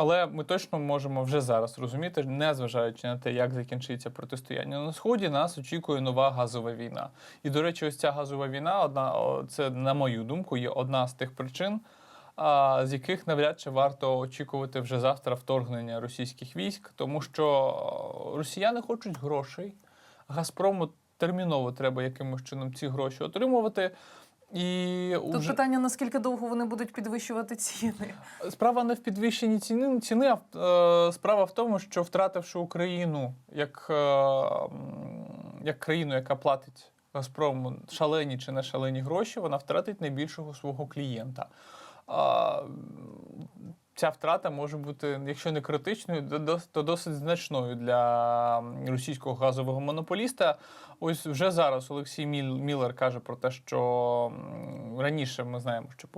Але ми точно можемо вже зараз розуміти, незважаючи на те, як закінчиться протистояння на сході, нас очікує нова газова війна. І до речі, ось ця газова війна, одна це, на мою думку, є одна з тих причин, з яких навряд чи варто очікувати вже завтра вторгнення російських військ, тому що росіяни хочуть грошей. Газпрому терміново треба якимось чином ці гроші отримувати. І Тут уже... питання, наскільки довго вони будуть підвищувати ціни. Справа не в підвищенні ціни, ціни а е, справа в тому, що втративши Україну як, е, як країну, яка платить Газпрому шалені чи не шалені гроші, вона втратить найбільшого свого клієнта. Ця втрата може бути, якщо не критичною, то досить значною для російського газового монополіста. Ось вже зараз Олексій Міл- Міллер каже про те, що раніше ми знаємо, що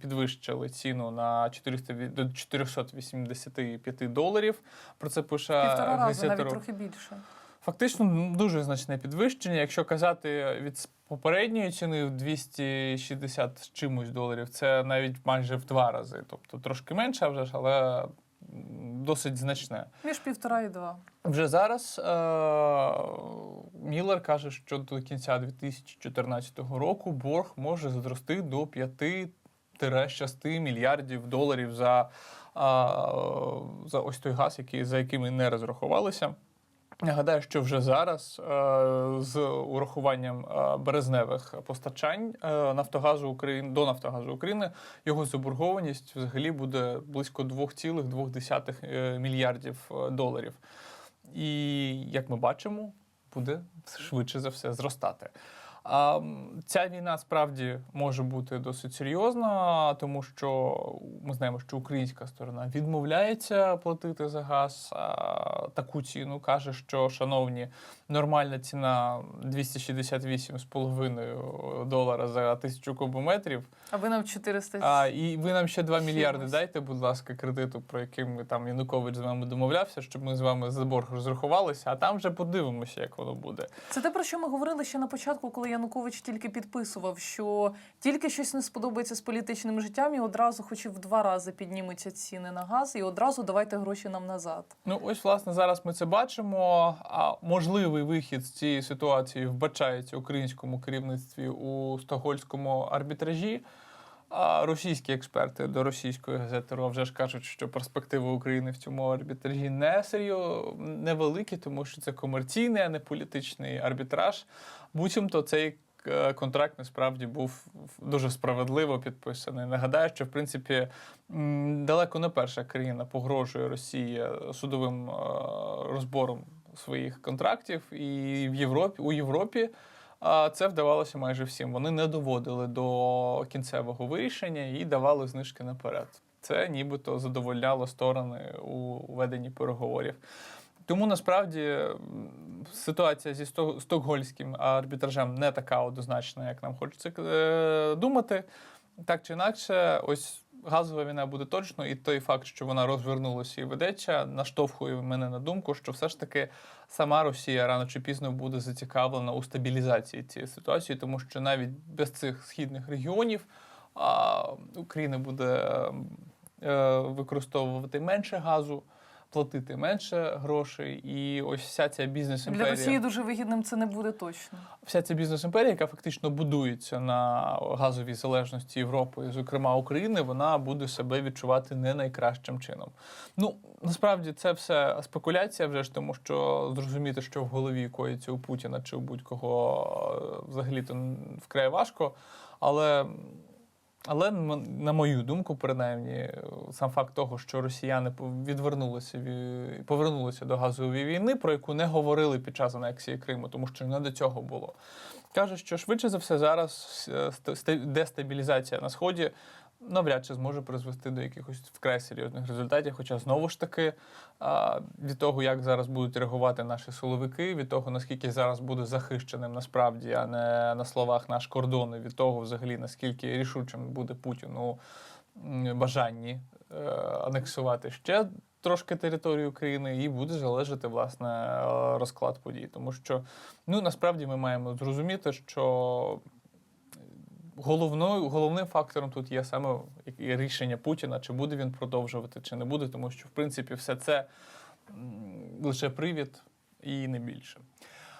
підвищили ціну на 400, ві- до 485 доларів. Про це пише Півтора рази, навіть трохи більше. Фактично дуже значне підвищення. Якщо казати від попередньої ціни в 260 з чимось доларів, це навіть майже в два рази. Тобто трошки менше, вже ж, але досить значне. Між півтора і два. Вже зараз е- Міллер каже, що до кінця 2014 року борг може зрости до 5-6 мільярдів доларів за, а, за ось той газ, який, за який ми не розрахувалися. Нагадаю, що вже зараз е, з урахуванням е, березневих постачань е, Нафтогазу України до Нафтогазу України його заборгованість взагалі буде близько 2,2 е, мільярдів доларів. І як ми бачимо, буде швидше за все зростати. А ця війна справді може бути досить серйозна, тому що ми знаємо, що українська сторона відмовляється платити за газ а, таку ціну. каже, що шановні, нормальна ціна 268,5 долара за тисячу кубометрів. А ви нам 400... А, і ви нам ще 2 Чимось. мільярди дайте, будь ласка, кредиту, про який ми там Янукович з вами домовлявся, щоб ми з вами за борг розрахувалися, а там вже подивимося, як воно буде. Це те, про що ми говорили ще на початку, коли Янукович тільки підписував, що тільки щось не сподобається з політичним життям, і одразу, хоч і в два рази піднімуться ціни на газ, і одразу давайте гроші нам назад. Ну, ось, власне, зараз ми це бачимо. А можливий вихід з цієї ситуації вбачається українському керівництві у стокгольському арбітражі. А російські експерти до російської газети «РО» вже ж кажуть, що перспективи України в цьому арбітражі не серйо невеликі, тому що це комерційний, а не політичний арбітраж. Буцімто цей е, контракт насправді був дуже справедливо підписаний. Нагадаю, що в принципі далеко не перша країна погрожує Росії судовим е, розбором своїх контрактів, і в Європі у Європі. Це вдавалося майже всім. Вони не доводили до кінцевого вирішення і давали знижки наперед. Це нібито задовольняло сторони у веденні переговорів. Тому насправді ситуація зі стокгольським арбітражем не така однозначна, як нам хочеться е, думати. Так чи інакше, ось газова війна буде точно, і той факт, що вона розвернулася і ведеться, наштовхує мене на думку, що все ж таки сама Росія рано чи пізно буде зацікавлена у стабілізації цієї ситуації, тому що навіть без цих східних регіонів а, Україна буде е, використовувати менше газу. Платити менше грошей, і ось вся ця бізнес-імперія. Для Росії дуже вигідним це не буде точно. Вся ця бізнес-імперія, яка фактично будується на газовій залежності Європи, зокрема України, вона буде себе відчувати не найкращим чином. Ну насправді це все спекуляція, вже ж тому, що зрозуміти, що в голові коїться у Путіна чи у будь-кого взагалі то вкрай важко. Але але на мою думку, принаймні, сам факт того, що росіяни відвернулися ві- повернулися до газової війни, про яку не говорили під час анексії Криму, тому що не до цього було. Каже, що швидше за все зараз е, ст- ст- дестабілізація на сході навряд чи зможе призвести до якихось вкрай серйозних результатів. Хоча знову ж таки від того, як зараз будуть реагувати наші силовики, від того наскільки зараз буде захищеним насправді, а не на словах наш кордон, і від того, взагалі наскільки рішучим буде Путін у бажанні е, анексувати ще. Трошки території України і буде залежати власне е, розклад подій, тому що ну насправді ми маємо зрозуміти, що головною, головним фактором тут є саме рішення Путіна, чи буде він продовжувати, чи не буде, тому що в принципі все це лише привід і не більше.